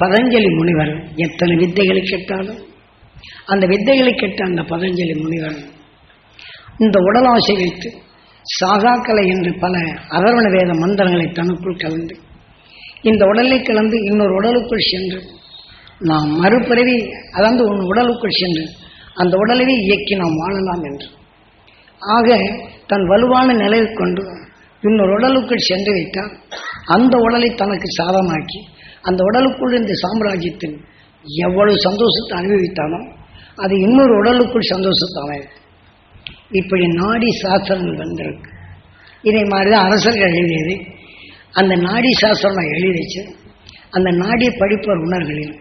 பதஞ்சலி முனிவர் எத்தனை வித்தைகளை கேட்டாலும் அந்த வித்தைகளை கேட்ட அந்த பதஞ்சலி முனிவர் இந்த உடலாசை வைத்து சாகாக்கலை என்று பல அதர்வண வேத மந்திரங்களை தனக்குள் கலந்து இந்த உடலை கலந்து இன்னொரு உடலுக்குள் சென்று நாம் மறுபிறவி அதாவது உன் உடலுக்குள் சென்று அந்த உடலவே இயக்கி நாம் வாழலாம் என்று. ஆக தன் வலுவான நிலையை கொண்டு இன்னொரு உடலுக்குள் சென்று வைத்தால் அந்த உடலை தனக்கு சாதமாக்கி அந்த உடலுக்குள் இந்த சாம்ராஜ்யத்தின் எவ்வளவு சந்தோஷத்தை அனுபவித்தானோ அது இன்னொரு உடலுக்குள் சந்தோஷத்தை இப்படி நாடி சாஸ்திரங்கள் வந்திருக்கு. இதே மாதிரி தான் அரசர்கள் எழுதியது. அந்த நாடி சாஸ்திரம் எழுதி வச்சு அந்த நாடியை படிப்பவர் உணர்களில்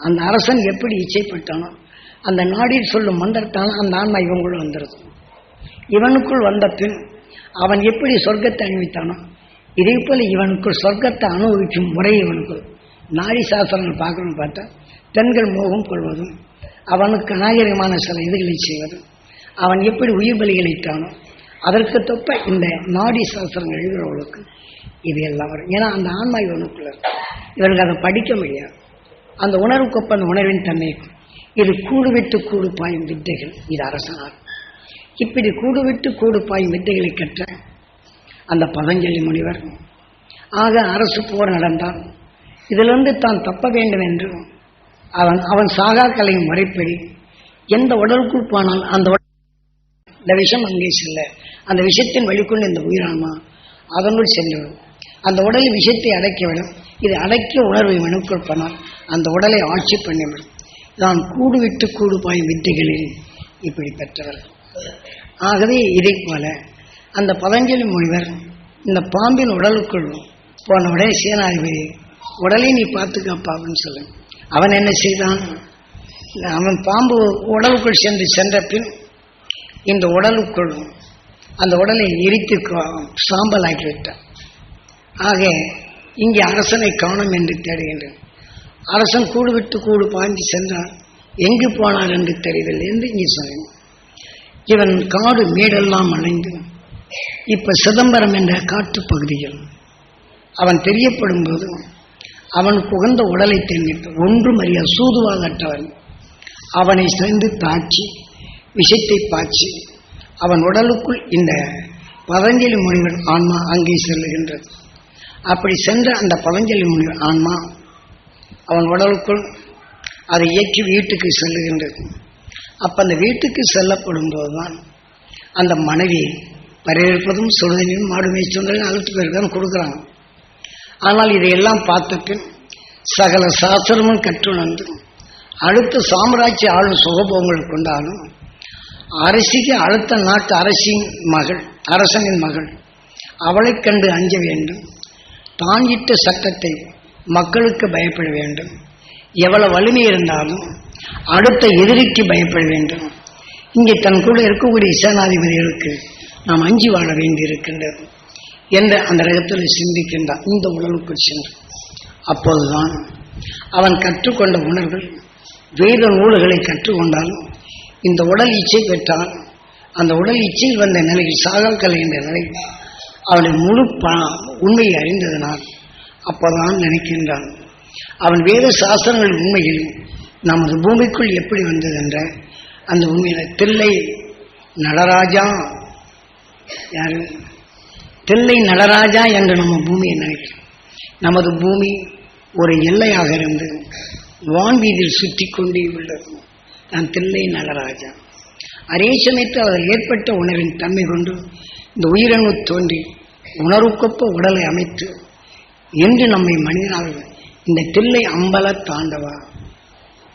அந்த அரசன் எப்படி இச்சைப்பட்டானோ அந்த நாடியில் சொல்லும் மந்திரத்தாலும் அந்த ஆன்மா இவங்களும் வந்துடுது இவனுக்குள் வந்த பின் அவன் எப்படி சொர்க்கத்தை அனுபவித்தானோ இதே போல இவனுக்குள் சொர்க்கத்தை அனுபவிக்கும் முறை இவனுக்குள். நாடி சாஸ்திரங்கள் பார்க்கணும்னு பார்த்தா பெண்கள் மோகம் கொள்வதும் அவனுக்கு நாகரிகமான சில இதுகளை செய்வதும் அவன் எப்படி உயிர் பலிகளிட்டானோ அதற்கு தொப்ப இந்த நாடி சாஸ்திரங்கள் எழுதுகிறவர்களுக்கு இது எல்லாம் வரும். ஏன்னா அந்த ஆன்மா இவனுக்குள்ள இவனுக்கு அதை படிக்க முடியாது. அந்த உணர்வுக்கொப்ப அந்த உணர்வின் தன்மைக்கும் இது கூடு விட்டு கூடு பாயும் வித்தைகள். இது அரசனார் இப்படி கூடு விட்டு கூடு பாயும் வித்தைகளை கற்ற அந்த பதஞ்சலி முனிவர் ஆக அரசு போர் நடந்தால் இதிலிருந்து தான் தப்ப வேண்டும் என்று அவன் அவன் சாகா கலையின் முறைப்படி எந்த உடலுக்குள் போனால் அந்த உடல் இந்த விஷம் அங்கே செல்ல. அந்த விஷத்தின் வழிகொண்டு இந்த உயிரான்மா அதனுள் சென்றுவிடும். அந்த உடலில் விஷத்தை அடக்கிவிடும். இது அடக்கிய உணர்வை மனுக்குள் போனால் அந்த உடலை ஆட்சி பண்ணிவிடும். நான் கூடு விட்டு கூடு பாயும் வித்தைகளில் இப்படி பெற்றவர்கள் ஆகவே இதை போல அந்த பதஞ்சலி முனிவர் இந்த பாம்பின் உடலுக்குள் போன உடனே சேனாதிபதி உடலை நீ பார்த்துக்கப்பா அப்படின்னு சொல்லு. அவன் என்ன செய்தான்? அவன் பாம்பு உடலுக்குள் சென்று சென்ற பின் இந்த உடலுக்குள்ளும் அந்த உடலை எரித்து கா- சாம்பலாக்கி ஆக இங்கே அரசனை காணும் என்று தேடுகின்றேன். அரசன் கூடு விட்டு கூடு பாய்ந்து சென்றான். எங்கு போனார் என்று தெரியவில்லை என்று இங்கே சொன்னேன். இவன் காடு மேடெல்லாம் அணைந்து இப்ப சிதம்பரம் என்ற காட்டுப் பகுதியில் அவன் தெரியப்படும் போது அவன் புகழ்ந்த உடலை தெரிவித்து ஒன்றும் அறிய சூதுவாதற்றவன் அவனை சேர்ந்து தாக்கி விஷத்தை பாய்ச்சி அவன் உடலுக்குள் இந்த பதஞ்சலி முனிவர் ஆன்மா அங்கே செல்லுகின்றது. அப்படி சென்ற அந்த பதஞ்சலி முனிவர் ஆன்மா அவன் உடலுக்குள் அதை இயக்கி வீட்டுக்கு செல்லுகின்றது. அப்ப அந்த வீட்டுக்கு செல்லப்படும் போதுதான் அந்த மனைவி வரவேற்பதும் சுடுதனியும் மாடு மேய்ச்சொன்றையும் அழுத்து பேருக்கு தான் கொடுக்குறாங்க ஆனால் இதையெல்லாம் பார்த்துட்டு சகல சாஸ்திரமும் கற்றுணர்ந்து அடுத்த சாம்ராஜ்ய ஆளும் சுகபோகங்கள் கொண்டாலும் அரசிக்கு அடுத்த நாட்டு அரசின் மகள் அரசனின் மகள். அவளைக் கண்டு அஞ்ச வேண்டும். தான் இட்ட சட்டத்தை மக்களுக்கு பயப்பட வேண்டும். எவ்வளவு வலிமை இருந்தாலும் அடுத்த எதிரிக்கு பயப்பட வேண்டும். இங்கே தன் கூட இருக்கக்கூடிய சேனாதிபதிகளுக்கு நாம் அஞ்சி வாழ வேண்டியிருக்கின்றது. என்று அந்த ரகத்தில் சிந்திக்கின்றான் இந்த உடலுக்குள் சென்று. அப்போதுதான் அவன் கற்றுக்கொண்ட உணர்வுகள் வேத நூல்களை கற்றுக்கொண்டாலும் இந்த உடல் இச்சை பெற்றால் அந்த உடல் இச்சையில் வந்த நிலையில் சாகக்கலை என்ற நிலை அவனை முழு ப உண்மையை அறிந்ததனால் அப்போதான் நினைக்கின்றான் அவன் வேத சாஸ்திரங்கள் உண்மையில் நமது பூமிக்குள் எப்படி வந்தது என்ற அந்த உண்மையில தில்லை நடராஜா யாரு? தில்லை நடராஜா என்று நம்ம பூமியை நினைக்கிறோம் நமது பூமி ஒரு எல்லையாக இருந்து வான்வீதியில் சுற்றி கொண்டே உள்ளது. நான் தில்லை நடராஜா அதே சமயத்தில் அதில் ஏற்பட்ட உணர்வின் தன்மை கொண்டு இந்த உயிரணு தோன்றி உணர்வுக்கொப்ப உடலை அமைத்து என்று நம்மை மனிதனாக இந்த தில்லை அம்பல தாண்டவா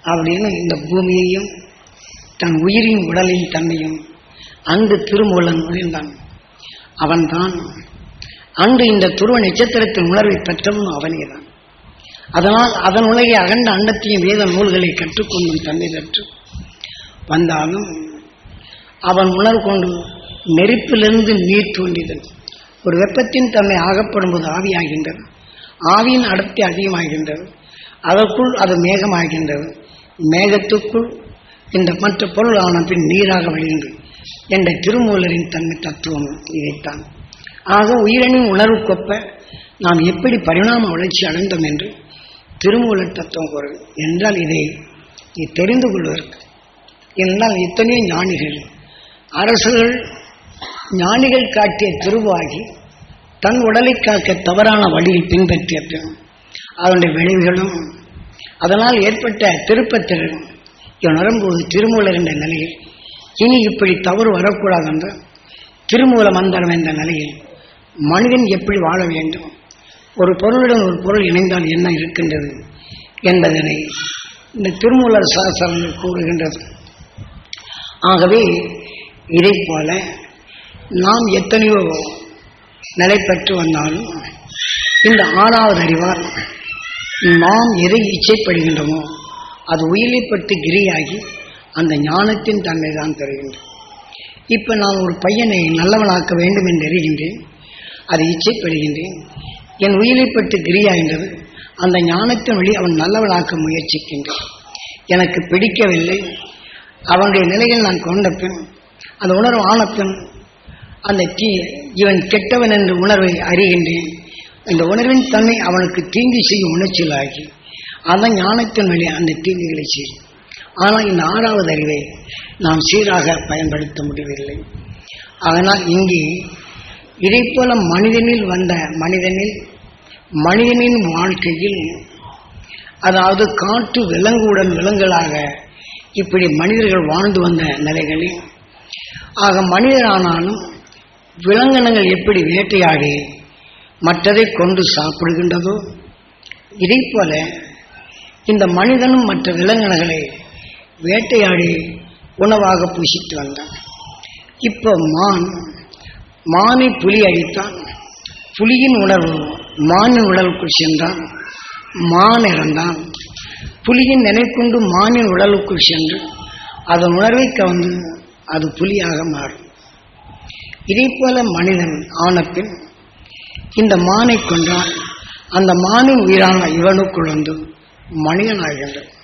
அப்படின்னு இந்த பூமியையும் தன் உயிரின் உடலின் தன்மையும் அங்கு திருமூலன் நுழைந்தான் அவன்தான். அன்று இந்த துருவ நட்சத்திரத்தின் உணர்வை பெற்றவன் அவனே தான் அதனால் அதன் உலகை அகண்ட அண்டத்தையும் வேத நூல்களை கற்றுக்கொண்டும் தன்மை பெற்று வந்தாலும் அவன் உணர்வு கொண்டு நெருப்பிலிருந்து நீர் தோன்றியது. ஒரு வெப்பத்தின் தன்மை ஆகப்படும் போது ஆவியாகின்றது. ஆவியின் அடர்த்தி அதிகமாகின்றது. அதற்குள் அது மேகமாகின்றது. மேகத்துக்குள் இந்த மற்ற பொருள் ஆன பின் நீராக வழிந்து என்ற திருமூலரின் தன்மை தத்துவம் இதைத்தான். ஆக உயிரனின் உணர்வுக்கொப்ப நாம் எப்படி பரிணாம வளர்ச்சி அடைந்தோம் என்று திருமூல தத்துவம் கூறும். என்றால் இதை நீ தெரிந்து கொள்வதற்கு என்றால் இத்தனையோ ஞானிகள் அரசுகள் ஞானிகள் காட்டிய திருவாகி தன் உடலை காக்க தவறான வழியில் பின்பற்றிய பெண் அதனுடைய விளைவுகளும் அதனால் ஏற்பட்ட திருப்பத்திறன் இவன் வரும்போது திருமூலர் என்ற நிலையில் இனி இப்படி தவறு வரக்கூடாது என்று திருமூல மந்திரம் என்ற நிலையில் மனிதன் எப்படி வாழ வேண்டும்? ஒரு பொருளுடன் ஒரு பொருள் இணைந்தால் என்ன இருக்கின்றது என்பதனை இந்த திருமூலர் சாஸ்திரங்கள் கூறுகின்றது. ஆகவே இதை போல நாம் எத்தனையோ நிலை பெற்று வந்தாலும் இந்த ஆறாவது அறிவால் நாம் எதை இச்சைப்படுகின்றோமோ அது உயிரிப்பட்டு கிரியாகி அந்த ஞானத்தின் தன்மை தான் பெறுகின்றோம் இப்ப நான் ஒரு பையனை நல்லவனாக்க வேண்டும் என்று அறிகின்றேன். அதை இச்சைப்படுகின்றேன். என் உயிரைப்பட்டு கிரியா என்றது அந்த ஞானத்தின் வழி அவன் நல்லவனாக்க முயற்சிக்கின்றான். எனக்கு பிடிக்கவில்லை. அவனுடைய நிலையில் நான் கொண்ட பின் அந்த உணர்வு ஆன பின் அந்த தீ இவன் கெட்டவன் என்ற உணர்வை அறிகின்றேன். இந்த உணர்வின் தன்மை அவனுக்கு தீங்கு செய்யும் உணர்ச்சிகளாகி அந்த ஞானத்தின் வழி அந்த தீங்குகளை செய்யும். ஆனால் இந்த ஆறாவது அறிவை நாம் சீராக பயன்படுத்த முடியவில்லை. அதனால் இங்கே இதை போல மனிதனில் வந்த மனிதனில் மனிதனின் வாழ்க்கையில் அதாவது காட்டு விலங்குடன் விலங்குகளாக இப்படி மனிதர்கள் வாழ்ந்து வந்த நிலைகளில் ஆக மனிதரானாலும் விலங்கினங்கள் எப்படி வேட்டையாடி மற்றதை கொண்டு சாப்பிடுகின்றதோ இதை போல இந்த மனிதனும் மற்ற விலங்கினங்களை வேட்டையாடி உணவாக பூசிட்டு வந்தான். இப்போ மான் மானை புலி அடித்தான். புலியின் உணர்வு மானின் உடலுக்குள் சென்றான். மான் இறந்தான். புலியின் நினைக்கொண்டு மானின் உடலுக்குள் சென்று அதன் உணர்வை கவர்ந்து அது புலியாக மாறும். இதே போல மனிதன் ஆனப்பின் இந்த மானை கொன்றால் அந்த மானின் உயிரான இவனுக்குள் வந்து மனிதனாகின்றது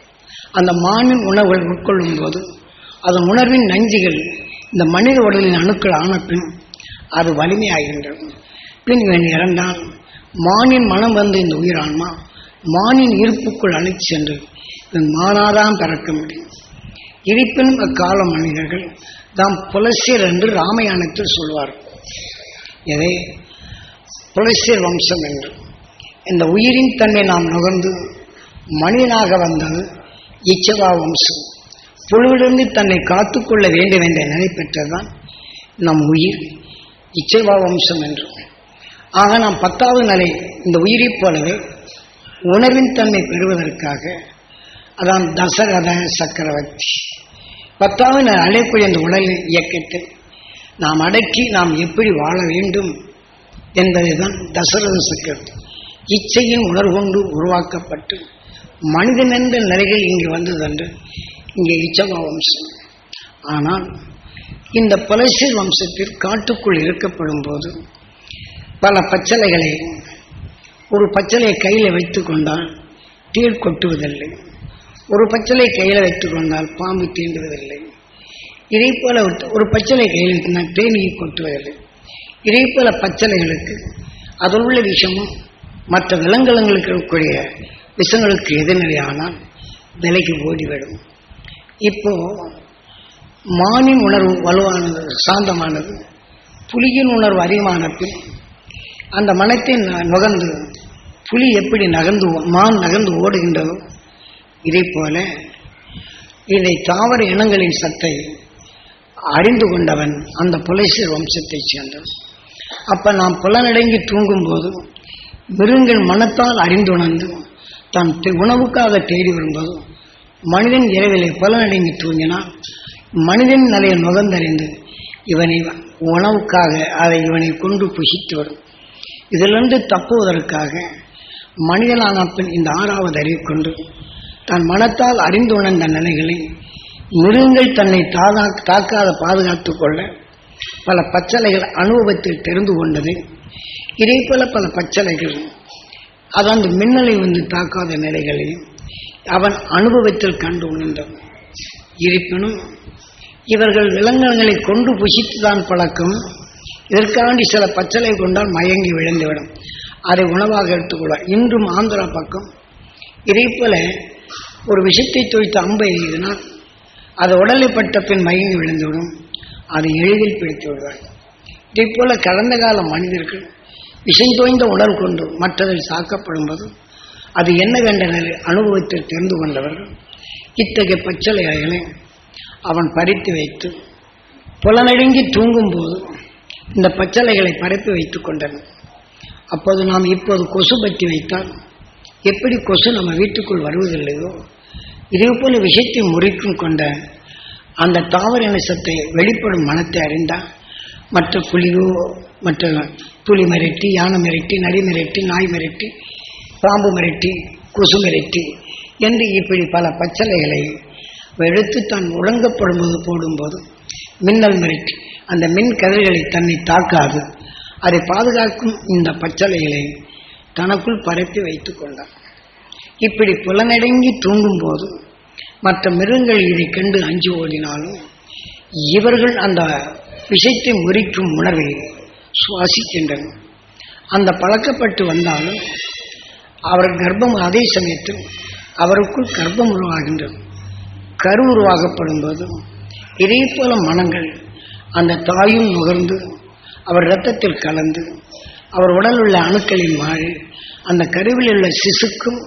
அந்த மானின் உணவுகள் உட்கொள்ளும் போது அதன் உணர்வின் நஞ்சுகள் இந்த மனித உடலின் அணுக்கள் ஆன பின் அது வலிமையாகின்றது பின் இவன் இறந்தான் மானின் மனம் வந்து இந்த உயிரான்மா? மானின் இருப்புக்குள் அழைத்து சென்று இவன் மானாதான் பிறக்க முடியும். இருப்பினும் அக்கால மனிதர்கள் தாம் புலசியர் என்று ராமாயணத்தில் சொல்வார். எதை புலசியர் வம்சம் என்று. இந்த உயிரின் தன்மை நாம் நுகர்ந்து மனிதனாக வந்தது இச்சவா வம்சம் புழுவிலிருந்து தன்னை காத்துக்கொள்ள வேண்டும் என்ற நிலை பெற்றதுதான் நம் உயிர். இச்சைவா வம்சம் என்று. ஆக நாம் பத்தாவது நிலை இந்த உயிரைப் போலவே உணர்வின் தன்மை பெறுவதற்காக அதான் தசரத சக்கரவர்த்தி. பத்தாவது நான் அழைக்கூடிய இந்த உடல் இயக்கத்தில் நாம் அடக்கி நாம் எப்படி வாழ வேண்டும் என்பதுதான் தசரத சக்கரவர்த்தி. இச்சையின் உணர்கொண்டு உருவாக்கப்பட்டு மனிதன் என்ற நிலைகள் இங்கு வந்ததன்று இங்கே இச்சவா வம்சம். ஆனால் இந்த பலசீர் வம்சத்தில் காட்டுக்குள் இருக்கப்படும் போது பல பச்சலைகளை ஒரு பச்சலையை கையில் வைத்து கொண்டால் தீர் கொட்டுவதில்லை. ஒரு பச்சலை கையில் வைத்து கொண்டால் பாம்பு தீண்டுவதில்லை. இதே போல ஒரு- பச்சலை கையில் வைத்தினால் தேனியை கொட்டுவதில்லை. இதே போல பச்சலைகளுக்கு அதில் உள்ள விஷயமும் மற்ற விலங்குகளுக்கு இருக்கக்கூடிய விஷங்களுக்கு எதிர்நிலையானால் விலைக்கு ஓடிவிடும். இப்போ மானின் உணர்வு வலுவானது சாந்தமானது புலியின் உணர்வு அதிகமான அந்த மனத்தை நுகர்ந்து புலி எப்படி நகர்ந்து மான் நகர்ந்து ஓடுகின்றதோ இதே போல இதை தாவர இனங்களின் சத்தை அறிந்து கொண்டவன் அந்த புலசீர் வம்சத்தைச் சேர்ந்தவன். அப்ப நாம் புலனடங்கி தூங்கும் போது மனத்தால் அறிந்துணர்ந்து தான் உணவுக்காக தேடி வரும்போது மனிதன் இரவிலே புலனடங்கி தூங்கினால் மனிதன் நிலையை நுகர்ந்தறிந்து இவனை உணவுக்காக அதை இவனை கொண்டு புசித்து வரும். இதிலிருந்து தப்புவதற்காக மனிதனான பின் இந்த ஆறாவது அறிவு கொண்டு தன் மனத்தால் அறிந்து உணர்ந்த நிலைகளை மிருகங்கள் தன்னை தாதா தாக்காத பாதுகாத்து கொள்ள பல பச்சலைகள் அனுபவத்தில் தெரிந்து கொண்டது. இதே போல பல பச்சலைகள் அதான் அந்த மின்னலை வந்து தாக்காத நிலைகளையும் அவன் அனுபவத்தில் கண்டு உணர்ந்தான். இருப்பினும் இவர்கள் விலங்கினங்களை கொண்டு புசித்துதான் பழக்கம். இதற்காண்டி சில பச்சளை கொண்டால் மயங்கி விழுந்துவிடும். அதை உணவாக எடுத்துக்கொள்ள இன்றும் ஆந்திரா பக்கம். இதே போல ஒரு விஷத்தை தோய்த்து அம்பை எழுதினால் அது உடலை பட்ட பின் மயங்கி விழுந்துவிடும். அதை எளிதில் பிடித்து விடுவார். இதே போல கடந்த கால மனிதர்கள் விஷம் தோய்ந்த உடல் கொண்டு மற்றதில் தாக்கப்படும் போது அது என்னவென்ற அனுபவத்தில் தெரிந்து கொண்டவர்கள் இத்தகைய பச்சலைகளை அவன் பறித்து வைத்து புலனடுங்கி தூங்கும்போது இந்த பச்சளைகளை பரப்பி வைத்துக் கொண்டனர். அப்போது நாம் இப்போது கொசு பற்றி வைத்தால் எப்படி கொசு நம்ம வீட்டுக்குள் வருவதில்லையோ? இதே போல விஷயத்தை முறிக்கும் கொண்ட அந்த தாவர இனசத்தை வெளிப்படும் மனத்தை அறிந்தால் மற்ற புலியோ மற்ற புலி மிரட்டி யானை மிரட்டி நரி மிரட்டி நாய் மிரட்டி பாம்பு மிரட்டி கொசு மிரட்டி என்று இப்படி பல பச்சலைகளை எடுத்து தான் உறங்கப்படும் போது போடும்போது மின்னல் மிரட்டி அந்த மின் கதிர்களை தன்னை தாக்காது. அதை பாதுகாக்கும் இந்த பச்சலைகளை தனக்குள் பரப்பி வைத்து கொண்டார். இப்படி புலனடங்கி தூங்கும்போது மற்ற மிருகங்கள் இதை கண்டு அஞ்சு ஓடினாலும் இவர்கள் அந்த விஷயத்தை முறிக்கும் உணர்வை சுவாசிக்கின்றனர் அந்த பழக்கப்பட்டு வந்தாலும் அவர் கர்ப்பம் அதே சமயத்தில் அவருக்குள் கர்ப்பம் உருவாகின்றது. கரு உருவாகப்படும் போது இதே போல மனங்கள் அந்த தாயும் நுகர்ந்து அவர் இரத்தத்தில் கலந்து அவர் உடல் உள்ள அணுக்களின் மாறி அந்த கருவில் உள்ள சிசுக்கும்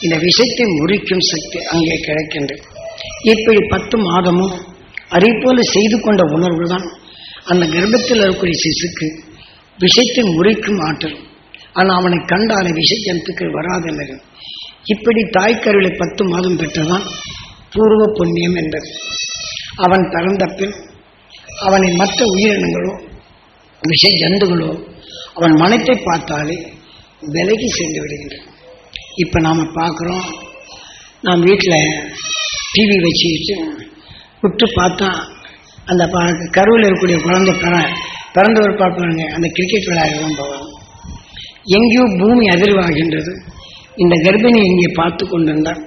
இந்த விஷத்தை முறிக்கும் சக்தி அங்கே கிடைக்கின்றது. இப்படி பத்து மாதமும் அதே போல செய்து கொண்ட உணர்வு தான் அந்த கர்ப்பத்தில் இருக்கக்கூடிய சிசுக்கு விஷத்தை முறிக்கும் ஆற்றல். ஆனால் அவனை கண்டால விஷ ஜந்துக்கள் வராதனர் இப்படி தாய்க்கருளை பத்து மாதம் பெற்றதான் பூர்வ புண்ணியம் என்பது. அவன் பிறந்த பின் அவனை மற்ற உயிரினங்களோ விஷ ஜந்துகளோ அவன் மனத்தை பார்த்தாலே விலகி சென்று விடுகின்றன. இப்போ நாம் பார்க்குறோம். நாம் வீட்டில் டிவி வச்சுக்கிட்டு விட்டு பார்த்தா அந்த கருவில் இருக்கக்கூடிய குழந்தை பிற பிறந்தவர் பார்ப்பாருங்க அந்த கிரிக்கெட் விளையாடலாம் போவாங்க எங்கேயோ பூமி அதிர்வாகின்றது. இந்த கர்ப்பிணி இங்கே பார்த்து கொண்டிருந்தால்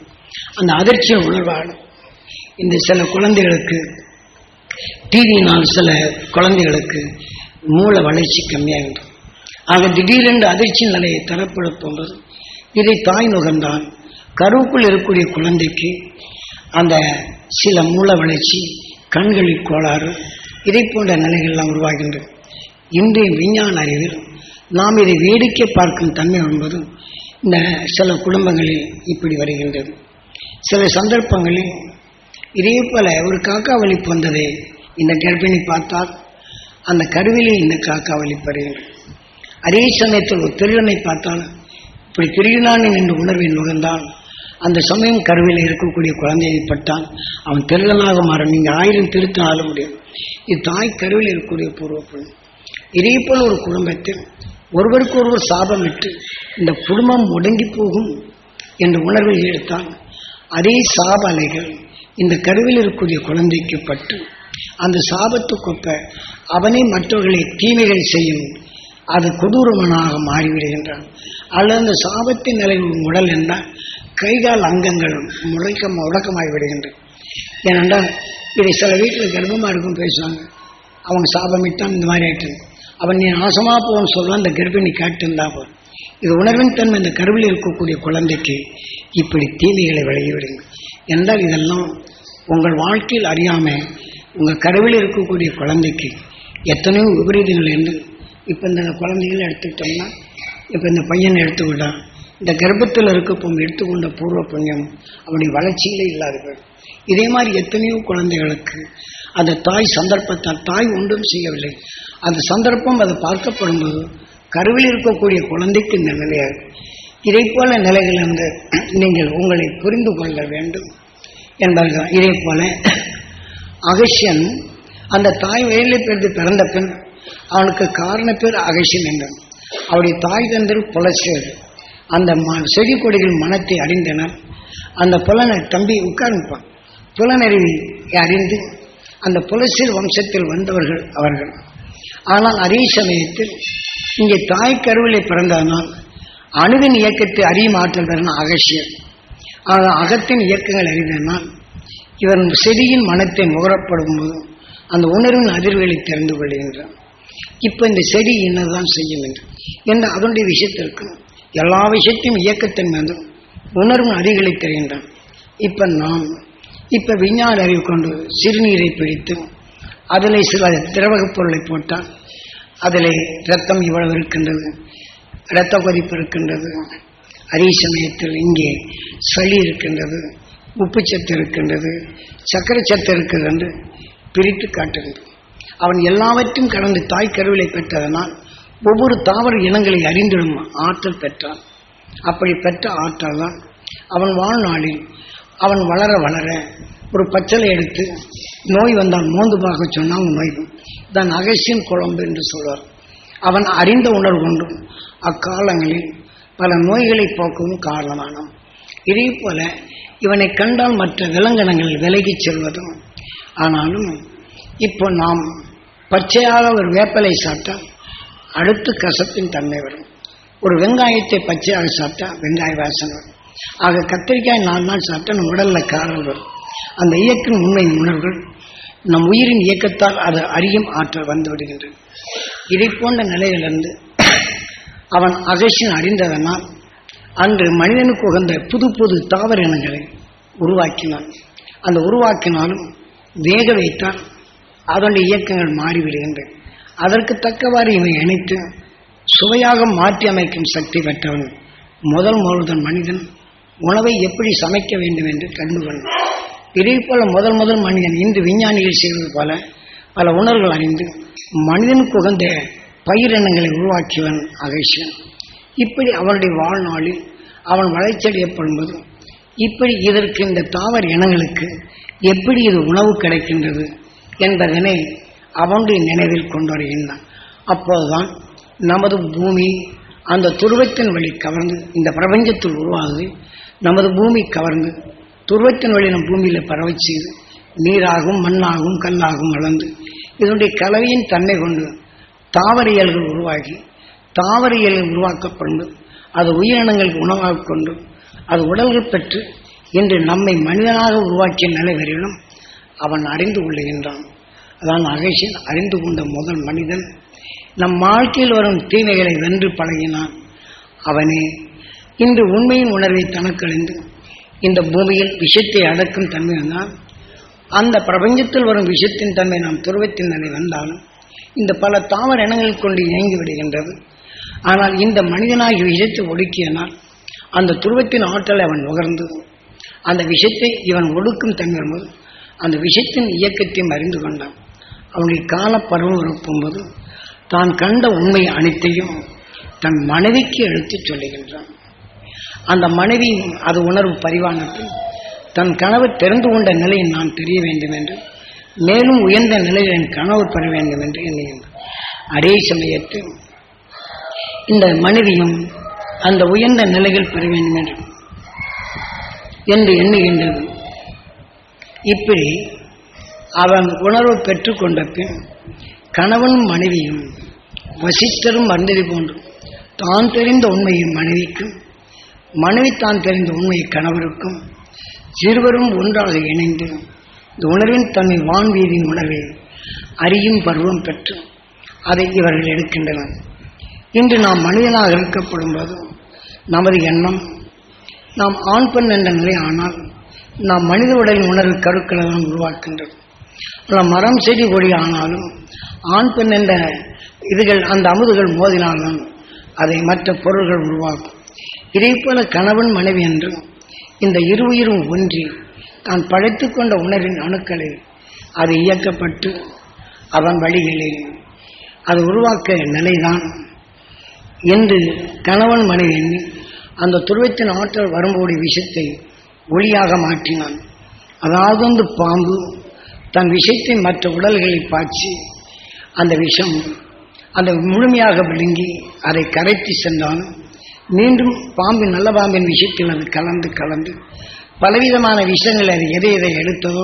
அந்த அதிர்ச்சியை உணர்வாடும் இந்த சில குழந்தைகளுக்கு டிவியினால் சில குழந்தைகளுக்கு மூளை வளர்ச்சி கம்மியாகின்றது. ஆக திடீரென்று அதிர்ச்சி நிலையை தரப்படுத்தும் இதை தாய் நுகர்ந்தான். கருவுக்குள் இருக்கக்கூடிய குழந்தைக்கு அந்த சில மூல வளர்ச்சி கண்களில் கோளாறு இதை போன்ற நிலைகள்லாம் உருவாகின்றது. இன்றைய விஞ்ஞான அறிவில் நாம் இதை வேடிக்கை பார்க்கும் தன்மை என்பது இந்த சில குடும்பங்களில் இப்படி வருகின்றது. சில சந்தர்ப்பங்களில் இதே போல ஒரு காக்கா வலிப்பு வந்ததை இந்த கர்ப்பிணி பார்த்தால் அந்த கருவிலே இந்த காக்கா வலிப்பு வருகின்றது. அதே சமயத்தில் ஒரு திருடனை பார்த்தால் இப்படி திருடினான் என்ற உணர்வை நுகர்ந்தான் அந்த சமயம் கருவியில் இருக்கக்கூடிய குழந்தையை பட்டான் அவன் திருடனாக மாறும் நீங்கள் ஆயிரம் திருத்த ஆள முடியும். இது தாய் கருவில் இருக்கக்கூடிய பூர்வப்படும் இதே போல் ஒரு குடும்பத்தில் ஒருவருக்கு ஒருவர் சாபமிட்டு இந்த குடும்பம் முடங்கி போகும் என்ற உணர்வை எடுத்தால் அதே சாப அலைகள் இந்த கருவில் இருக்கக்கூடிய குழந்தைக்கு பட்டு அந்த சாபத்துக்கொப்ப அவனே மற்றவர்களை தீமைகள் செய்யும். அது கொடூரமனாக மாறிவிடுகின்றான். அல்லது அந்த சாபத்தின் நிலை உடல் என்றால் கைகால் அங்கங்கள் முழக்க முடக்கமாகி விடுகின்றன. ஏனென்றால் இதை சில வீட்டில் கர்ப்பமாக இருக்கும் பேசுவாங்க. அவங்க சாபமிட்டான் இந்த மாதிரி ஆயிட்டு அவன் நீ நாசமாக போகணும்னு சொல்லுவான் அந்த கர்ப்பிணி கேட்டுருந்தா போதும். இது உணர்வின் தன்மை இந்த கருவில் இருக்கக்கூடிய குழந்தைக்கு இப்படி தீமைகளை விலகிவிடுங்க என்றால் இதெல்லாம் உங்கள் வாழ்க்கையில் அறியாமல் உங்கள் கருவில் இருக்கக்கூடிய குழந்தைக்கு எத்தனையோ விபரீதங்கள் என்று இப்போ இந்த குழந்தைகள் எடுத்துக்கிட்டோம்னா இப்போ இந்த பையனை எடுத்துக்கிட்டான் இந்த கர்ப்பத்தில் இருக்கப்போ எடுத்துக்கொண்ட பூர்வ புண்ணியம் அவனுடைய வளர்ச்சியிலே இல்லாத போயிடும். இதே மாதிரி எத்தனையோ குழந்தைகளுக்கு அந்த தாய் சந்தர்ப்பத்தால் தாய் ஒன்றும் செய்யவில்லை. அந்த சந்தர்ப்பம் அது பார்க்கப்படும் போது கருவில் இருக்கக்கூடிய குழந்தைக்கு இந்த நிலையாகும் இதை போல நிலைகளிலிருந்து நீங்கள் உங்களை புரிந்து கொள்ள வேண்டும் என்பதுதான். இதே போல அகசியன் அந்த தாய் வயலில் பிறந்து பிறந்த பின் அவனுக்கு காரண பேர் அகசியன் என்றான். அவருடைய தாய் தந்தர் புலசேர் அந்த ம- செடி கொடிகள் மனத்தை அறிந்தனர் அந்த புலனை தம்பி உட்கார்ந்துப்பான். புலனறிவை அறிந்து அந்த புலசீர் வம்சத்தில் வந்தவர்கள் அவர்கள். ஆனால் அதே சமயத்தில் இங்கே தாய் கருவிலை பிறந்ததனால் அணுவின் இயக்கத்தை அறியும் ஆற்றல் தரணும் அகசியர். ஆனால் அகத்தின் இயக்கங்கள் அறிந்தனால் இவன் செடியின் மனத்தை நுகரப்படும் போது அந்த உணர்வின் அதிர்வுகளை தெரிந்து கொள்கின்றான். இப்போ இந்த செடி என்னதான் செய்யும் என்று. என்ற அதனுடைய விஷயத்திற்கு எல்லா விஷயத்தையும் இயக்கத்தின் உணர்வு உணர்வும் தெரிகின்றான் இப்ப நாம் இப்ப விஞ்ஞான அறிவு கொண்டு சிறுநீரை பிடித்து அதில் சில திரவகப் பொருளை போட்டால் அதில் ரத்தம் இவ்வளவு இருக்கின்றது இரத்த கொதிப்பு இருக்கின்றது அதே சமயத்தில் இங்கே சளி இருக்கின்றது உப்புச்சத்து இருக்கின்றது சர்க்கரை சத்து இருக்கிறது என்று பிரித்து காட்டுகின்றது அவன் எல்லாவற்றையும் கடந்து தாய் கருவிலை பெற்றதனால் ஒவ்வொரு தாவர இனங்களை அறிந்திடும் ஆற்றல் பெற்றான். அப்படி பெற்ற ஆற்றல் தான் அவன் வாழ்நாளில் அவன் வளர வளர ஒரு பச்சளை எடுத்து நோய் வந்தால் மோந்து பார்க்க சொன்னால் நோய் தான் அகசியன் குழம்பு என்று சொல்வார். அவன் அறிந்த உணர்வு கொண்டும் அக்காலங்களில் பல நோய்களை போக்கவும் காரணமானான். இதே போல இவனை கண்டால் மற்ற விலங்கினங்கள் விலகிச் செல்வதும் ஆனாலும் இப்போ நாம் பச்சையாக ஒரு வேப்பலை சாப்பிட்டால் அடுத்து கசப்பின் தன்மை வரும். ஒரு வெங்காயத்தை பச்சையாக சாப்பிட்டா வெங்காய வாசனை வரும். ஆக கத்திரிக்காய் நாலு நாள் சாப்பிட்டா நம்ம உடலில் காரல் வரும். அந்த இயக்கின் உண்மை உணர்வுகள் நம் உயிரின் இயக்கத்தால் அது அறியும் ஆற்றல் வந்து விடுகின்றது. இதை போன்ற நிலையிலிருந்து அவன் அகசியன் அறிந்ததனால் அன்று மனிதனுக்கு உகந்த புது புது தாவர இனங்களை உருவாக்கினான். அந்த உருவாக்கினாலும் வேக வைத்தால் அதனுடைய இயக்கங்கள் மாறிவிடுகின்றன. அதற்கு தக்கவாறு இவை இணைத்து சுவையாக மாற்றி அமைக்கும் சக்தி பெற்றவன் முதல் முதல் மனிதன். உணவை எப்படி சமைக்க வேண்டும் என்று கண்டு கொண்டான் இதே போல முதல் முதல் மனிதன் இன்று விஞ்ஞானிகள் செய்வது போல பல உணர்வுகள் அறிந்து மனிதனுக்கு உகந்த பயிரினங்களை உருவாக்கியவன் அகேஷன். இப்படி அவனுடைய வாழ்நாளில் அவன் வளர்ச்சியடையப்படும் போது இப்படி இதற்கு இந்த தாவர இனங்களுக்கு எப்படி இது உணவு கிடைக்கின்றது என்பதனை அவனுடைய நினைவில் கொண்டு வருகின்றான். அப்போதுதான் நமது பூமி அந்த துருவத்தின் வழி கவர்ந்து இந்த பிரபஞ்சத்தில் உருவாகுது. நமது பூமி கவர்ந்து துருவத்தின் வழி நம் பூமியில் பரவச் செய்து நீராகும் மண்ணாகும் கல்லாகும் வளர்ந்து இதனுடைய கலவையின் தன்மை கொண்டு தாவரியல்கள் உருவாகி தாவரியல்கள் உருவாக்கப்பட்டு அது உயிரினங்களுக்கு உணவாக கொண்டு அது உடல்கள் பெற்று இன்று நம்மை மனிதனாக உருவாக்கிய நிலை வரையிலும் அவன் அறிந்து கொள்ளுகின்றான். அதான் அகேஷன் அறிந்து கொண்ட முதல் மனிதன். நம் வாழ்க்கையில் வரும் தீமைகளை வென்று பழகினான். அவனே இன்று உண்மையின் உணர்வை தனக்கழிந்து இந்த பூமியில் விஷத்தை அடக்கும் தன்மை வந்தால் அந்த பிரபஞ்சத்தில் வரும் விஷத்தின் தன்மை நாம் துருவத்தின் நிலை வந்தாலும் இந்த பல தாவர இனங்கள் கொண்டு இயங்கி விடுகின்றது. ஆனால் இந்த மனிதனாகிய விஷத்தை ஒடுக்கியனால் அந்த துருவத்தின் ஆற்றலை அவன் நுகர்ந்து அந்த விஷத்தை இவன் ஒடுக்கும் தன்மை அந்த விஷத்தின் இயக்கத்தையும் அறிந்து கொண்டான். அவனுடைய காலப்பருவம் இருக்கும்போது தான் கண்ட உண்மை அனைத்தையும் தன் மனைவிக்கு எடுத்துச் சொல்லுகின்றான். அந்த மனைவி அது உணர்வு பரிவானத்தில் தன் கனவு தெரிந்து கொண்ட நிலையை நான் தெரிய வேண்டும் என்று மேலும் உயர்ந்த நிலையில் என் கனவு பெற வேண்டும் என்று எண்ணுகின்றான். அதே சமயத்தில் இந்த மனைவியும் அந்த உயர்ந்த நிலையில் பெற வேண்டும் என்று எண்ணுகின்றது. இப்படி அவன் உணர்வு பெற்றுக்கொண்ட பின் கணவனும் மனைவியும் வசிஷ்டரும் வந்தது போன்று தான் தெரிந்த உண்மையை மனைவிக்கும் மனைவி தான் தெரிந்த உண்மையை கணவருக்கும் சிறுவரும் ஒன்றாக இணைந்து இந்த உணர்வின் தன்மை வான்வீதியின் உணர்வை அறியும் பருவம் பெற்று அதை இவர்கள் எடுக்கின்றனர். இன்று நாம் மனிதனாக இருக்கப்படும் போதும் நமது எண்ணம் நாம் ஆண் பெண் என்ற நிலை ஆனால் நாம் மனித உடலின் உணர்வு கருக்களை உருவாக்கின்றது. பல மரம் செடி கொடி ஆனாலும் ஆண் பெண் என்ற இதுகள் அந்த அமுதுகள் மோதினால்தான் அதை மற்ற பொருள்கள் உருவாக்கும். இதே போல கணவன் மனைவி என்று இந்த இரு உயிரும் ஒன்றி தான் படைத்து கொண்ட உணர்வின் அணுக்களில் அது இயக்கப்பட்டு அவன் வழிகளில் அது உருவாக்க நிலைதான் என்று கணவன் மனைவி எண்ணி அந்த துருவத்தின் ஆற்றல் வரும்போடைய விஷத்தை ஒளியாக மாற்றினான். அதாவது வந்து பாம்பு தன் விஷத்தை மற்ற உடல்களை பாய்ச்சி அந்த விஷம் அந்த முழுமையாக விழுங்கி அதை கரைத்து சென்றாலும் மீண்டும் பாம்பின் நல்ல பாம்பின் விஷயத்தில் அது கலந்து கலந்து பலவிதமான விஷங்கள் அது எதை எதை எடுத்ததோ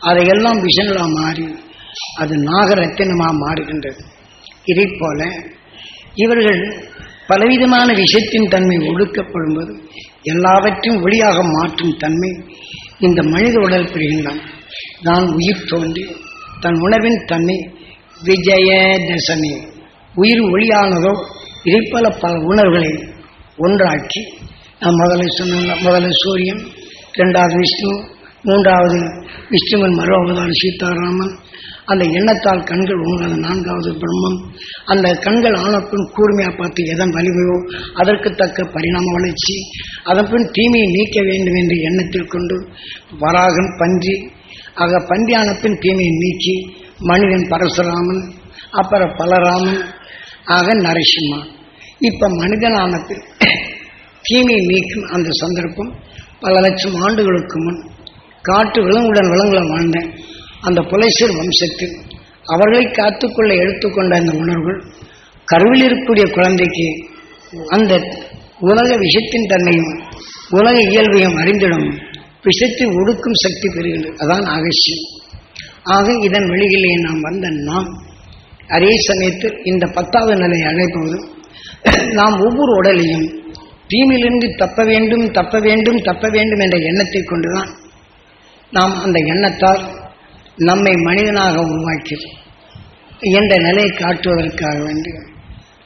அதையெல்லாம் விஷங்களாக மாறி அது நாகரத்தினமாக மாறுகின்றது. இதை போல இவர்கள் பலவிதமான விஷயத்தின் தன்மை ஒடுக்கப்படும்போது எல்லாவற்றையும் ஒளியாக மாற்றும் தன்மை இந்த மனித உடல் பெறுகின்றான் நான் உயிர் தோன்றி தன் உணவின் தன்மை விஜயதசமி. உயிர் ஒளியானதோ இதைப்போல பல உணர்வுகளை ஒன்றாக்கி நான் முதல்ல சொன்ன முதல்ல சூரியன் இரண்டாவது விஷ்ணு மூன்றாவது விஷ்ணுவன் மறு அவதாரம் சீதாராமன். அந்த எண்ணத்தால் கண்கள் உணர்ந்த நான்காவது பிரம்மம். அந்த கண்கள் ஆனப்பின் கூர்மையாக பார்த்து எதன் வலிமையோ அதற்கு தக்க பரிணாம வளர்ச்சி அதன் பின் தீமையை நீக்க வேண்டும் என்று எண்ணத்தில் கொண்டு வராகன் பன்றி ஆக பந்தியானப்பின் தீமையை நீக்கி மனிதன் பரசுராமன் அப்புறம் பலராமன் ஆக நரசிம்மா இப்ப மனிதனானது பின் தீமையை நீக்கும் அந்த சந்தர்ப்பம் பல லட்சம் ஆண்டுகளுக்கு முன் காட்டு விலங்குடன் விலங்குல வாழ்ந்த அந்த புலைசீர் வம்சத்தில் அவர்களை காத்துக்கொள்ள எடுத்துக்கொண்ட அந்த உணர்வுகள் கருவில் இருக்கக்கூடிய குழந்தைக்கு அந்த உலக விஷயத்தின் தன்மையும் உலக இயல்பையும் அறிந்திடும். விஷத்தை ஒடுக்கும் சக்தி பெறுகிறது. அதான் அகசியம் ஆக இதன் வெளியிலே நாம் வந்த நாம். அதே சமயத்தில் இந்த பத்தாவது நிலையை அழைப்பது நாம் ஒவ்வொரு உடலையும் தீமிலிருந்து தப்ப வேண்டும் தப்ப வேண்டும் தப்ப வேண்டும் என்ற எண்ணத்தை கொண்டுதான் நாம் அந்த எண்ணத்தால் நம்மை மனிதனாக உருவாக்கி என்ற நிலையை காட்டுவதற்காக வேண்டி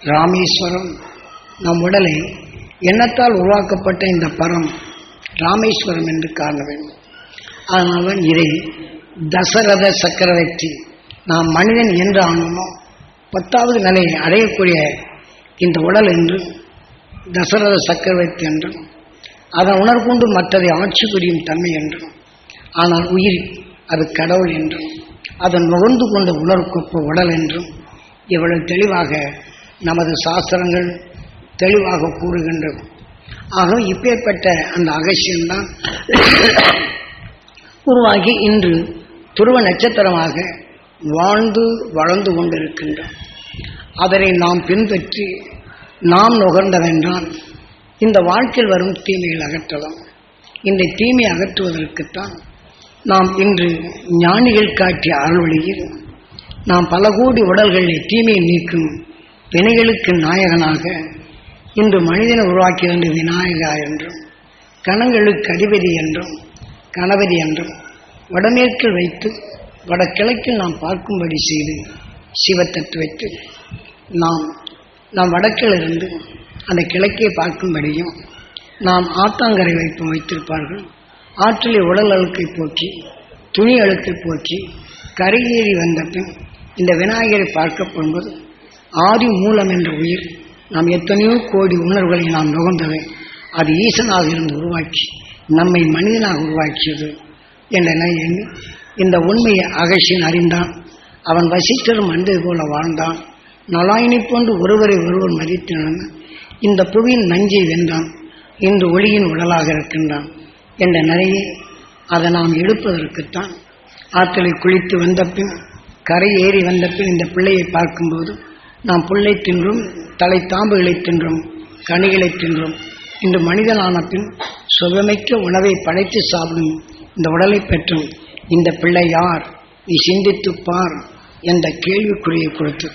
ராமேஸ்வரம் நம் உடலை எண்ணத்தால் உருவாக்கப்பட்ட இந்த பரம் ராமேஸ்வரம் என்று காண வேண்டும். அதனால்தான் இதை தசரத சக்கரவர்த்தி நாம் மனிதன் என்று ஆனோமோ பத்தாவது நிலையை அடையக்கூடிய இந்த உடல் என்று தசரத சக்கரவர்த்தி என்றும் அதன் உணர்கொண்டு மற்றதை ஆட்சி புரியும் தன்மை என்றும் ஆனால் உயிர் அது கடவுள் என்றும் அதன் நுகர்ந்து கொண்ட உணர்வுக்கொப்ப உடல் என்றும் இவ்வளவு தெளிவாக நமது சாஸ்திரங்கள் தெளிவாக கூறுகின்றன. ஆக இப்பேற்பட்ட அந்த அகசியம்தான் உருவாகி இன்று துருவ நட்சத்திரமாக வாழ்ந்து வளர்ந்து கொண்டிருக்கின்றோம். அதனை நாம் பின்பற்றி நாம் நுகர்ந்தவென்றால் இந்த வாழ்க்கையில் வரும் தீமைகள் அகற்றலாம். இந்த தீமை அகற்றுவதற்குத்தான் நாம் இன்று ஞானிகள் காட்டிய அருள்வழியில் நாம் பல கோடி உடல்களில் தீமையை நீக்கும் வினைகளுக்கு நாயகனாக இன்று மனிதனை உருவாக்கி வந்த விநாயகா என்றும் கணங்களுக்கு அதிபதி என்றும் கணபதி என்றும் வடமேற்கில் வைத்து வடகிழக்கில் நாம் பார்க்கும்படி செய்து சிவத்தட்டு வைத்து நாம் நாம் வடக்கிலிருந்து அந்த கிழக்கே பார்க்கும்படியும் நாம் ஆத்தாங்கரை வைப்பு வைத்திருப்பார்கள். ஆற்றிலே உடல் அழுக்கை போக்கி துணி அழுக்கை போக்கி கரையேறி வந்த பின் இந்த விநாயகரை பார்க்கப்படும்போது ஆதி மூலம் என்ற உயிர் நாம் எத்தனையோ கோடி உணர்வுகளை நாம் நுகர்ந்தவை. அது ஈசனாக இருந்து உருவாக்கி நம்மை மனிதனாக உருவாக்கியது என்ற எண்ணி இந்த உண்மையை அகசியன் அறிந்தான். அவன் வசித்தரும் மனிதர் போல வாழ்ந்தான். நலாயினை போன்று ஒருவரை ஒருவர் மதித்தன இந்த புவியின் நஞ்சை வென்றான். இன்று ஒளியின் உடலாக இருக்கின்றான் என்ற நிறையை அதை நாம் எடுப்பதற்குத்தான் ஆற்றலை குளித்து வந்த பின் கரை ஏறி வந்த பின் இந்த பிள்ளையை பார்க்கும்போது நாம் புல்லை தின்றும் தலை தாம்புகளை தின்றும் கனிகளை தின்றும். இன்று மனிதனான பின் சுகமிக்க உணவை படைத்து சாப்பிடும் இந்த உடலை பெற்றும் இந்த பிள்ளை யார்? நீ சிந்தித்துப் பார் என்ற கேள்விக்குறியை கொடுத்து.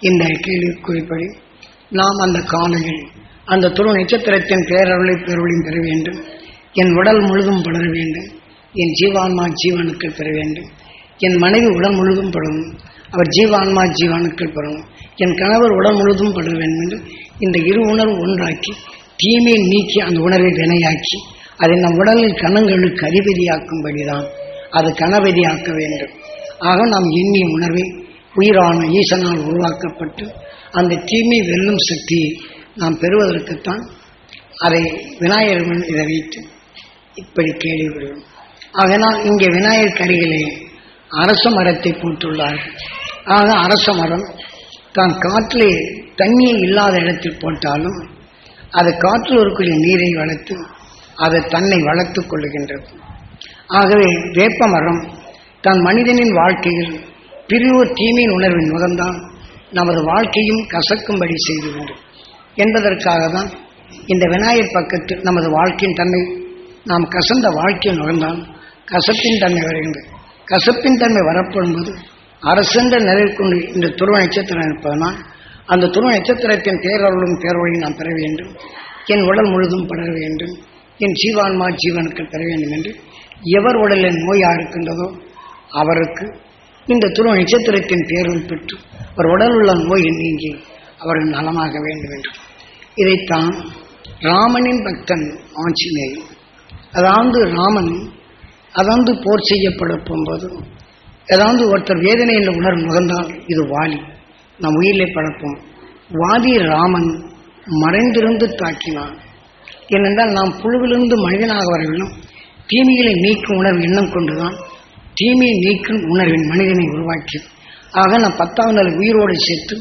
இந்த கேள்விக்குறிப்படி நாம் அந்த காலையில் அந்த துரு நட்சத்திரத்தின் பேரருளை பேரொழியும் பெற வேண்டும். என் உடல் முழுதும் படர வேண்டும். என் ஜீவான்மா ஜீவனுக்கள் பெற வேண்டும். என் மனைவி உடல் முழுதும் படவும் அவர் ஜீவான்மா ஜீவானுக்கள் பெறவும் என் கணவர் உடல் முழுதும் படர வேண்டும் என்று இந்த இரு உணர்வு ஒன்றாக்கி தீமையை நீக்கி அந்த உணர்வை வினையாக்கி அதை நம் உடலில் கணங்களுக்கு அதிபதியாக்கும்படிதான் அது கணபதியாக்க வேண்டும். ஆக நாம் எண்ணிய உணர்வை உயிரான ஈசனால் உருவாக்கப்பட்டு அந்த தீமை வெல்லும் சக்தியை நாம் பெறுவதற்குத்தான் அதை விநாயகர் இதை வைத்து இப்படி கேள்விப்படுவோம். ஆகனால் இங்கே விநாயகர் கரிகளே அரச மரத்தை போட்டுள்ளார்கள் ஆக அரச மரம் தான் காற்றிலே தண்ணீர் இல்லாத இடத்தில் போட்டாலும் அது காற்றில் இருக்கக்கூடிய நீரை வளர்த்து அது தன்னை வளர்த்துக் கொள்ளுகின்றது. ஆகவே வேப்ப மரம் தன் மனிதனின் வாழ்க்கையில் பிரிவோர் தீமையின் உணர்வின் முகம்தான் நமது வாழ்க்கையும் கசக்கும்படி செய்துவிடும் என்பதற்காக தான் இந்த விநாயகர் பக்கத்தில் நமது வாழ்க்கையின் தன்மை நாம் கசந்த வாழ்க்கையை நுகர்ந்தால் கசப்பின் தன்மை வருகின்றது. கசப்பின் தன்மை வரப்படும்போது அரசென்ற நிலை கொண்டு இந்த துருவ நட்சத்திரம் இருப்பதனால் அந்த துருவ நட்சத்திரத்தின் பேரருளும் பேரொழியும் நான் பெற வேண்டும். என் உடல் முழுதும் படர வேண்டும். என் ஜீவான்மா ஜீவனுக்கு பெற வேண்டும் என்று எவர் உடலில் நோயாக இருக்கின்றதோ அவருக்கு இந்த துருவ நட்சத்திரத்தின் பேரொழி பெற்று அவர் உடல் உள்ள நோய் நீங்கி அவர்கள் நலமாக வேண்டும் என்று. இதைத்தான் ராமனின் பக்தன் ஆஞ்சநேயன் அதாவது ராமன் அதாவது போர் செய்யப்பட போகும்போது ஏதாவது ஒருத்தர் வேதனை என்று உணர்வு முகந்தால் இது வாலி. நம் உயிரிலே பழப்போம் வாதி ராமன் மறைந்திருந்து தாக்கினான். ஏனென்றால் நாம் புழுவிலிருந்து மனிதனாக வரவில்லை. தீமைகளை நீக்கும் உணர்வு எண்ணம் கொண்டுதான் தீமையை நீக்கும் உணர்வின் மனிதனை உருவாக்கி ஆக நாம் பத்தாவது நாள் உயிரோடு சேர்த்து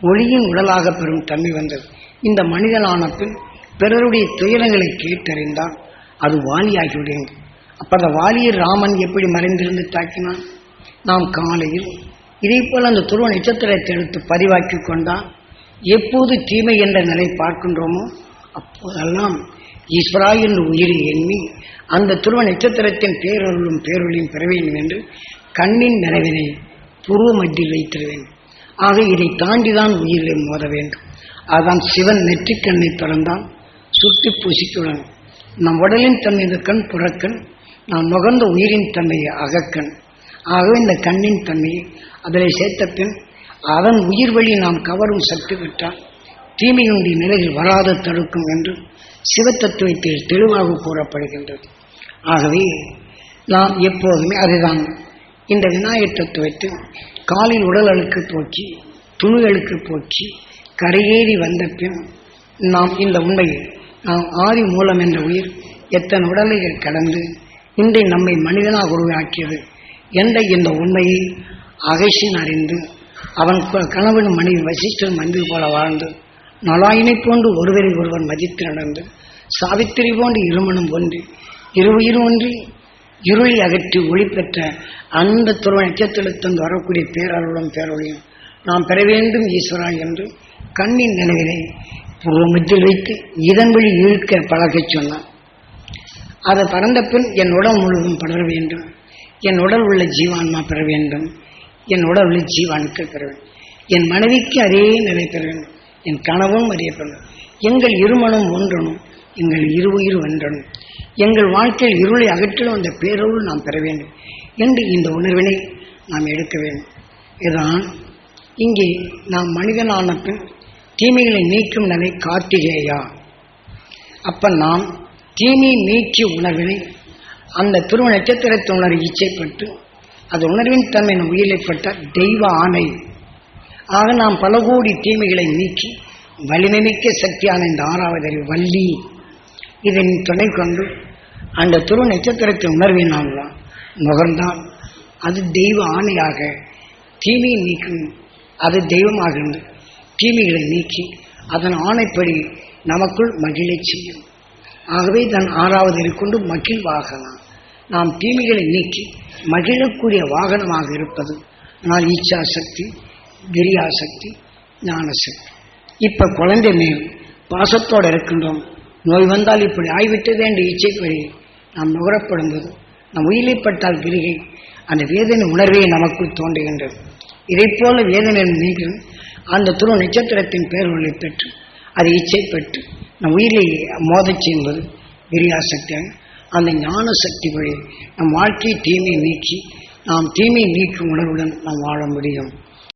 ஒளியின் உடலாக பெறும் தன்மை வந்தது. இந்த மனிதனான பின் பிறருடைய துயரங்களை கேட்டறிந்தால் அது வாலியாகிவிடுகிறது அப்போ அந்த வாலியை ராமன் எப்படி மறைந்திருந்து தாக்கினான்? நாம் காலையில் இதே போல் அந்த துருவ நட்சத்திரத்தை எடுத்து பதிவாக்கி கொண்டால் எப்போது தீமை என்ற நிலை பார்க்கின்றோமோ அப்போதெல்லாம் ஈஸ்வரா என்று உயிரை எண்ணி அந்த துருவ நட்சத்திரத்தின் பேரொருளும் பேரொழியும் பெற வேண்டும் என்று கண்ணின் நிறைவினை புருவ மத்தியில் வைத்திட வேண்டும். ஆக இதை தாண்டிதான் உயிரை மோத வேண்டும். அதான் சிவன் நெற்றிக்கண்ணை திறந்தான் சுட்டி பூசிக்குடன் நம் உடலின் தன்மை இந்த கண் புறக்கண் நாம் நுகர்ந்த உயிரின் தன்மை அகக்கண் ஆகவே இந்த கண்ணின் தன்மையை அதில் சேர்த்த பின் அதன் உயிர் வழி நாம் கவரும் சக்தி பெற்றால் தீமையினுடைய நிலையில் வராத தடுக்கும் என்று சிவத்தத்துவத்தில் தெளிவாக கூறப்படுகின்றது. ஆகவே நாம் எப்போதுமே அதுதான் இந்த விநாயகர் தத்துவத்தில் காலில் உடல் அழுக்கு போக்கி துணி அழுக்கு போக்கி கரையேறி வந்த பின் நாம் இந்த உண்மையை நாம் ஆதி மூலம் என்ற உயிர் எத்தனை உடலைகள் கடந்து இன்றை நம்மை மனிதனாக உருவாக்கியது என்ற இந்த உண்மையை அகைசின் அறிந்து அவன் கணவன் மனைவி வசிஷ்டன் மந்திரி போல வாழ்ந்து நலாயினை போன்று ஒருவரை ஒருவன் மதித்து நடந்து சாவித்திரி போன்று இருமணம் ஒன்று இருவுயிர் ஒன்றி இருளை அகற்றி ஒளி பெற்ற அந்த துருவ நட்சத்திரத்திலிருந்து வரக்கூடிய பேரருளும் பேரொழியும் நாம் பெற வேண்டும் ஈஸ்வரா என்று கண்ணின் நினைவினை பூர்வமத்தில் வைத்து இதன் வழி இழுக்க பழகச் சொன்னான். அதை பறந்த பின் என் உடல் முழுவதும் படர வேண்டும். என் உடல் உள்ள ஜீவான்மா பெற வேண்டும். என் உடல் உள்ள ஜீவானுக்கள் பெற வேண்டும். என் மனைவிக்கு அதே நிலை பெற வேண்டும். என் கனவும் அறியப்பட எங்கள் இருமனம் ஒன்றணும் எங்கள் இருவுயிர் ஒன்றணும் எங்கள் வாழ்க்கையில் இருளை அகற்றிலும் அந்த பேரொரு நாம் பெற வேண்டும் என்று இந்த உணர்வினை நாம் எடுக்க வேண்டும். இதுதான் இங்கே நாம் மனிதனான பின் தீமைகளை நீக்கும் நிலை கார்த்திகேயா. அப்ப நாம் தீமை நீக்கிய உணர்வினை அந்த துருவ நட்சத்திரத்தை உணர்வு இச்சைப்பட்டு அது உணர்வின் தன்மை என் உயிரிழப்பட்ட தெய்வ ஆணை. ஆக நாம் பல கோடி தீமைகளை நீக்கி வலிமை மிக்க சக்தியான இந்த ஆறாவது அறிவு வள்ளி. இதன் துணை கொண்டு அந்த துருவ நட்சத்திரத்தை உணர்வை நாம் நுகர்ந்தால் அது தெய்வ ஆணையாக தீமையை நீக்கும் அது தெய்வமாகின்றது தீமைகளை நீக்கி அதன் ஆணைப்படி நமக்குள் மகிழச் செய்யும். ஆகவே தன் ஆறாவது கொண்டு மகிழ்வாகலாம் நாம் தீமைகளை நீக்கி மகிழக்கூடிய வாகனமாக இருப்பது ஆனால் ஈச்சா சக்தி கிரியாசக்தி ஞானசக்தி. இப்ப குழந்தை மேல் பாசத்தோடு இருக்கின்றோம். நோய் வந்தால் இப்படி ஆய்விட்டதே என்று வழி நாம் நுகரப்படும்போது நம் உயிலைப்பட்டால் கிரிகை அந்த வேதனை உணர்வே நமக்குள் தோன்றுகின்றது. இதை போல வேதனை நீங்கள் அந்த துரு நட்சத்திரத்தின் பேர்களை பெற்று அது இச்சை பெற்று நம் உயிரை மோதிச்சேன் என்பது பெரியார் சக்தியாக அந்த ஞான சக்தி வழி நம் வாழ்க்கை தீமை நீக்கி நாம் தீமை நீக்கும் உணர்வுடன் நாம் வாழ முடியும்.